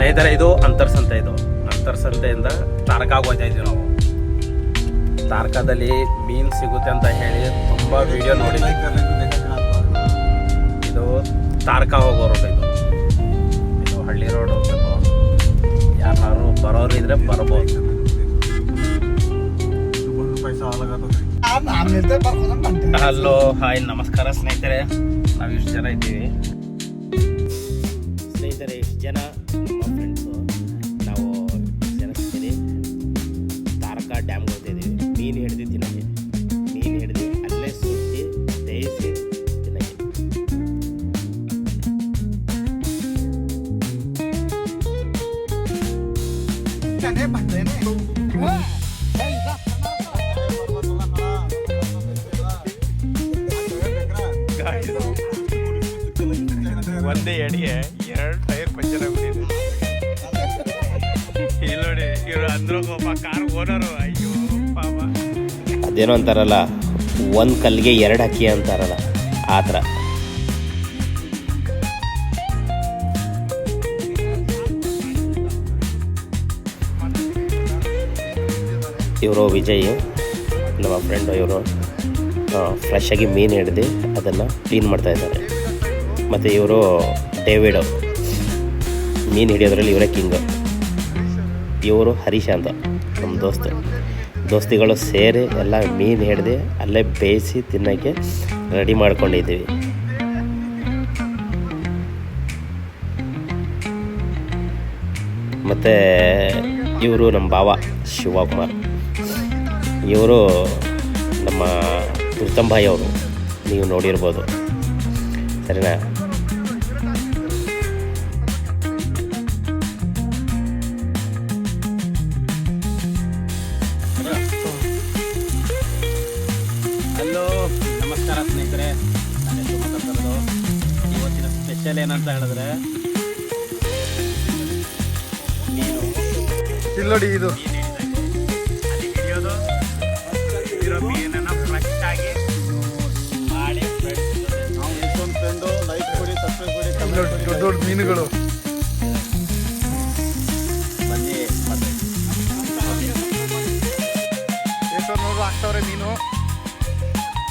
ಸ್ನೇಹಿತರೆ, ಇದು ಅಂತರ್ಸಂತೆ ಇದು. ಅಂತರ್ಸಂತೆಯಿಂದ ತಾರಕಾಗ ಹೋಗ್ತಾ ಇದ್ವಿ ನಾವು. ತಾರಕದಲ್ಲಿ ಮೀನು ಸಿಗುತ್ತೆ ಅಂತ ಹೇಳಿ ತುಂಬ ವಿಡಿಯೋ ನೋಡಿದ್ವಿ. ಇದು ತಾರಕ ಹೋಗೋ ರೋಡ್ ಇದು. ಇದು ಹಳ್ಳಿ ರೋಡ್ ಹೋಗ್ಬೇಕು ಯಾರು ಬರೋರು ಇದ್ರೆ ಬರ್ಬೋದು. ಹಲೋ, ಹಾಯ್, ನಮಸ್ಕಾರ ಸ್ನೇಹಿತರೆ. ನಾವು ಇಷ್ಟು ಜನ ಇದ್ದೀವಿ. ಸ್ನೇಹಿತರೆ, ಇಷ್ಟು ಜನ ಫ್ರೆಂಡ್ಸು ನಾವು ಜನ ಸೇರಿ ತಾರಕ ಡ್ಯಾಮ್ಗೆ ಹೋಗ್ತಿದ್ದೀವಿ ಮೀನು ಹಿಡಿದು ತಿನ್ನಕ್ಕೆ. ಮೀನು ಹಿಡಿದು ಅಲ್ಲೇ ಸುತ್ತಿ ಬೇಯಿಸಿ ತಿನ್ನಕ್ಕೆ. ಒಂದೇ ಅಡಿಗೆ ಎರಡು ಟೈರ್ ಪಂಚರ್ ಆಗ್ಬಿಟ್ಟಿದೆ. ಅದೇನೋ ಅಂತಾರಲ್ಲ, ಒಂದು ಕಲ್ಲಿಗೆ ಎರಡು ಹಕ್ಕಿ ಅಂತಾರಲ್ಲ, ಆ ಇವರು ವಿಜಯ್, ನಮ್ಮ ಫ್ರೆಂಡು ಇವರು ಫ್ರೆಶ್ ಆಗಿ ಮೀನು ಹಿಡ್ದು ಅದನ್ನು ಕ್ಲೀನ್ ಮಾಡ್ತಾ ಇದ್ದಾರೆ. ಮತ್ತು ಇವರು ಡೇವಿಡ್ ಮೀನು ಹಿಡಿಯೋದ್ರಲ್ಲಿ ಇವರೇ ಕಿಂಗ್ ಇವರು ಹರೀಶ್ ಅಂತ ನಮ್ಮ ದೋಸ್ತ. ದೋಸ್ತಿಗಳು ಸೇರಿ ಎಲ್ಲ ಮೀನು ಹಿಡಿದು ಅಲ್ಲೇ ಬೇಯಿಸಿ ತಿನ್ನೋಕ್ಕೆ ರೆಡಿ ಮಾಡ್ಕೊಂಡಿದ್ದೀವಿ. ಮತ್ತು ಇವರು ನಮ್ಮ ಭಾವ ಶಿವಕುಮಾರ್. ಇವರು ನಮ್ಮ ದುರ್ತಂಬಾಯಿ ಅವರು, ನೀವು ನೋಡಿರ್ಬೋದು. ಸರಿನಾ? ಸ್ನೇಹಿತರೆ ನಾನು ಇವತ್ತಿನ ಸ್ಪೆಷಲ್ ಏನಂತ ಹೇಳಿದ್ರೆ ನೀನು ನೋಡಿ ಇದು. ಅಲ್ಲಿ ಹಿಡಿಯೋದು ಇರೋ ಮೀನನ್ನು ಫ್ರೆಶ್ ಆಗಿ ಮಾಡಿ ಫ್ರೆಂಡ್ಸ್ ನಾವು ಎಷ್ಟೊಂದು ಫ್ರೆಂಡು ಲೈಕ್ ಕೊಡಿ ಸಬ್ಸ್ಕ್ರೈಬ್ ಕೊಡಿ ದೊಡ್ಡ ದೊಡ್ಡ ಮೀನುಗಳು. ಬನ್ನಿ ಮತ್ತೆ. ನೋಡು ಆಗ್ತಾವ್ರೆ ಮೀನು.